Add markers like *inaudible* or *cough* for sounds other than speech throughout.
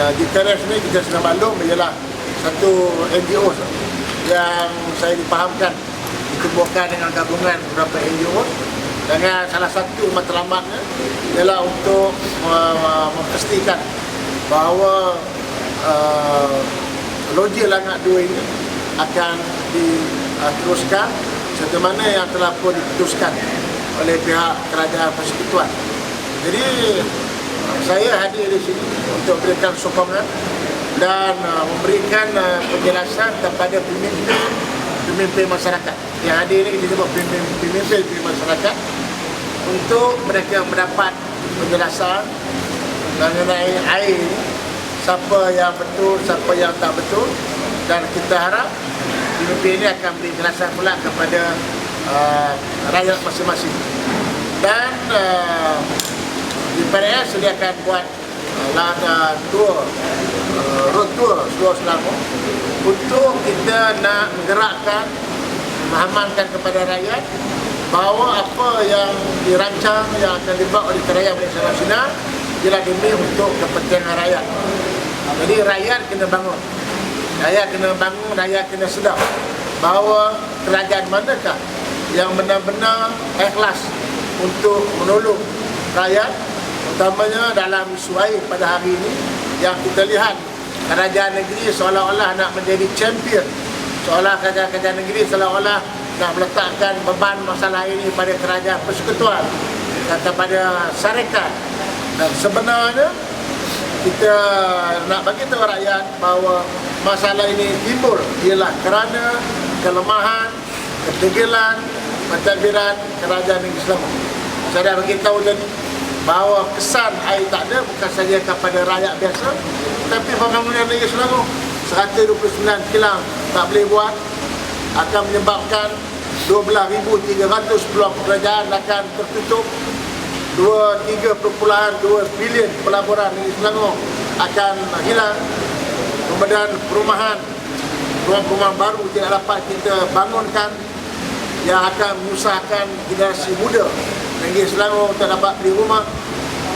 di Teres ni kita sudah maklum ialah satu NGO yang saya dipahamkan ditubuhkan dengan gabungan beberapa NGO dengan salah satu matlamatnya ialah untuk memastikan bahawa uh, loji Langak 2 ini akan diteruskan serta mana yang telah pun diputuskan oleh pihak kerajaan persekutuan. Jadi saya hadir di sini untuk memberikan sokongan dan uh, memberikan uh, penjelasan kepada pemimpin pemimpin masyarakat. Yang hadir ini kita sebut pemimpin pemimpin masyarakat untuk mereka mendapat penjelasan mengenai air siapa yang betul, siapa yang tak betul dan kita harap pemimpin ini akan beri penjelasan pula kepada uh, rakyat masing-masing dan uh, di PRS sediakan buat uh, lada tour uh, road tour seluruh Selangor untuk kita nak menggerakkan memahamankan kepada rakyat bahawa apa yang dirancang yang akan dibuat oleh kerajaan Malaysia Nasional ialah demi untuk kepentingan rakyat. Jadi rakyat kena bangun. Rakyat kena bangun, rakyat kena sedar bahawa kerajaan manakah yang benar-benar ikhlas untuk menolong rakyat utamanya dalam isu air pada hari ini yang kita lihat kerajaan negeri seolah-olah nak menjadi champion seolah kerajaan-kerajaan negeri seolah-olah nak meletakkan beban masalah ini pada kerajaan persekutuan dan kepada syarikat dan sebenarnya kita nak bagi tahu rakyat bahawa masalah ini timbul ialah kerana kelemahan, ketegelan, pentadbiran kerajaan negeri Selangor. Saya dah beritahu tadi bahawa kesan air tak ada bukan saja kepada rakyat biasa. Tapi pembangunan negeri Selangor 129 kilang tak boleh buat akan menyebabkan 12,300 peluang pekerjaan akan tertutup. 23.2 bilion pelaburan di Selangor akan hilang. Kemudian perumahan perumahan-perumahan baru tidak dapat kita bangunkan yang akan menyusahkan generasi muda negeri Selangor untuk dapat beli rumah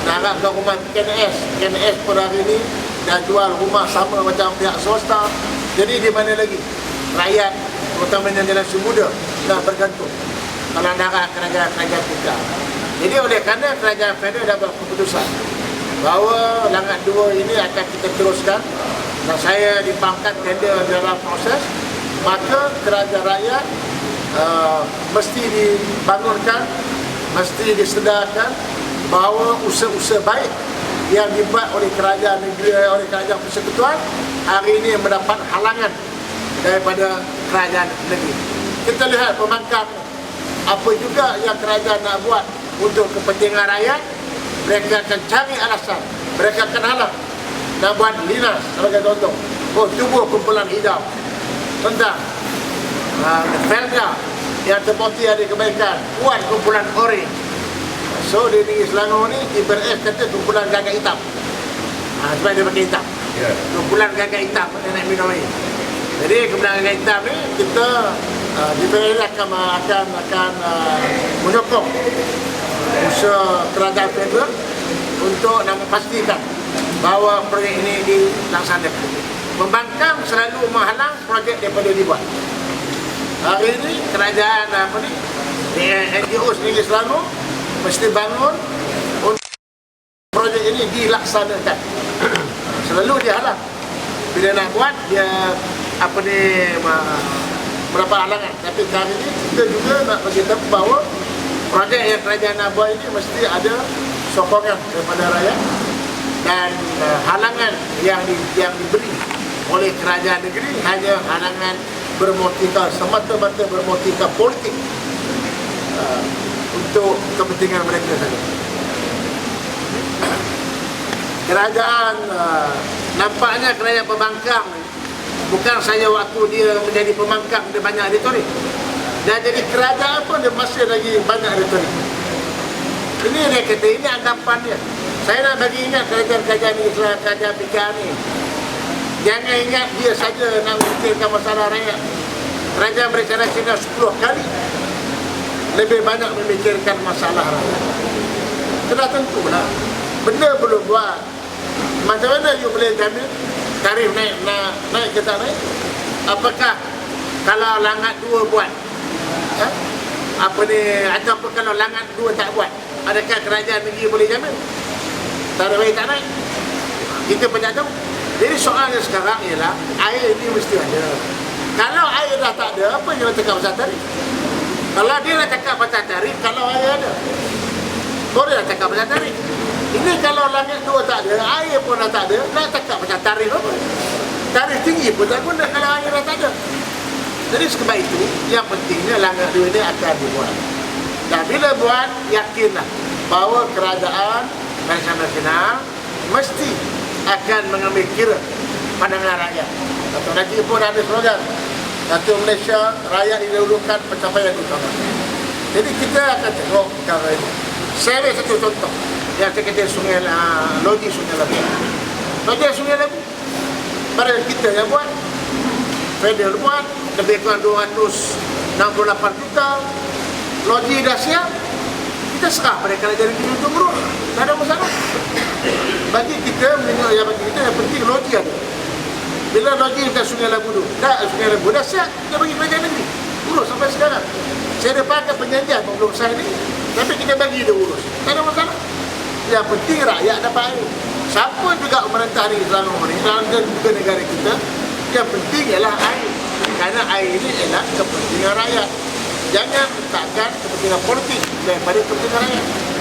dan harapkan rumah KNS KNS pada hari ini dah jual rumah sama macam pihak swasta. Jadi di mana lagi? Rakyat terutamanya generasi muda dah bergantung kalau darah kerajaan-kerajaan kita jadi oleh kerana kerajaan federal dah buat keputusan bahawa Langat 2 ini akan kita teruskan dan saya dipangkat tender dalam proses maka kerajaan rakyat uh, mesti dibangunkan mesti disedarkan bahawa usaha-usaha baik yang dibuat oleh kerajaan negeri oleh kerajaan persekutuan hari ini mendapat halangan daripada kerajaan negeri. Kita lihat pemangkang apa juga yang kerajaan nak buat untuk kepentingan rakyat. Mereka akan cari alasan. Mereka akan halang nak buat linas sebagai contoh. Oh tubuh kumpulan hijau. Tentang uh, Felda yang terbukti ada kebaikan. Kuat kumpulan orange so di negeri Selangor ni IBRS kata kumpulan gagak hitam ha, sebab dia pakai hitam yeah. kumpulan gagak hitam yang nak minum air jadi kumpulan gagak hitam ni kita uh, di BRS akan akan, akan uh, menyokong usaha kerajaan federal untuk nak memastikan bahawa projek ini dilaksanakan. Pembangkang selalu menghalang projek daripada dibuat. Hari ini kerajaan apa ni NGO sendiri Selangor mesti bangun untuk projek ini dilaksanakan. *clears throat* selalu dia halang. Bila nak buat dia apa ni berapa halangan. Tapi kali ini kita juga nak bagi tahu bahawa projek yang kerajaan nak buat ini mesti ada sokongan daripada rakyat dan uh, halangan yang di, yang diberi oleh kerajaan negeri hanya halangan bermotika semata-mata bermotika politik uh, untuk kepentingan mereka saja. Kerajaan uh, nampaknya kerajaan pembangkang bukan saja waktu dia menjadi pembangkang dia banyak retorik dan jadi kerajaan pun dia masih lagi banyak retorik. Ini dia kata, ini anggapan dia. Saya nak bagi ingat kerajaan-kerajaan Islam, kerajaan PKR ni. Jangan ingat dia saja nak memikirkan masalah rakyat. Kerajaan Malaysia Nasional 10 kali lebih banyak memikirkan masalah rakyat. Sudah tentulah. Benda belum buat. Macam mana you boleh jamin tarif naik na, naik ke tak naik? Apakah kalau langat dua buat? Ha? Apa ni ataupun kalau langat dua tak buat? Adakah kerajaan negeri boleh jamin? Tarif air tak naik? Kita pun tahu. Jadi soalnya sekarang ialah air ini mesti ada. Kalau air dah tak ada, apa yang cakap pasal tarif? Kalau dia nak cakap pasal tarif, kalau air ada. Nak cakap pasal tarif. Ini kalau langit dua tak ada, air pun dah tak ada, nak cakap pasal tarif apa? Tarif tinggi pun tak guna kalau air dah tak ada. Jadi sebab itu, yang pentingnya langit dua ini akan dibuat. Dan bila buat, yakinlah bahawa kerajaan Nasional mesti akan mengambil kira pandangan rakyat. Atau nanti pun ada slogan. Satu Malaysia, rakyat didahulukan pencapaian utama. Jadi kita akan tengok perkara ini. Saya ambil satu contoh. Yang kata sungai uh, Logi Sungai Labu. Logi Sungai Labu. Pada kita yang buat. Federal buat. Lebih kurang 268 juta. Logi dah siap. Kita serah pada kerajaan negeri untuk urus. Tak ada masalah. Bagi kita, yang bagi kita, yang penting logi ada. Bila logi dekat Sungai Labu tu, dah Sungai Labu dah siap, kita bagi kerajaan negeri. Urus sampai sekarang. Saya ada pakai perjanjian belum saya ni, tapi kita bagi dia urus. Tak ada masalah. Yang penting rakyat dapat air. Siapa juga pemerintah ni Selangor ni, dalam juga negara kita, yang penting ialah air. Kerana air ini ialah kepentingan rakyat. Jangan letakkan kepentingan politik daripada kepentingan rakyat.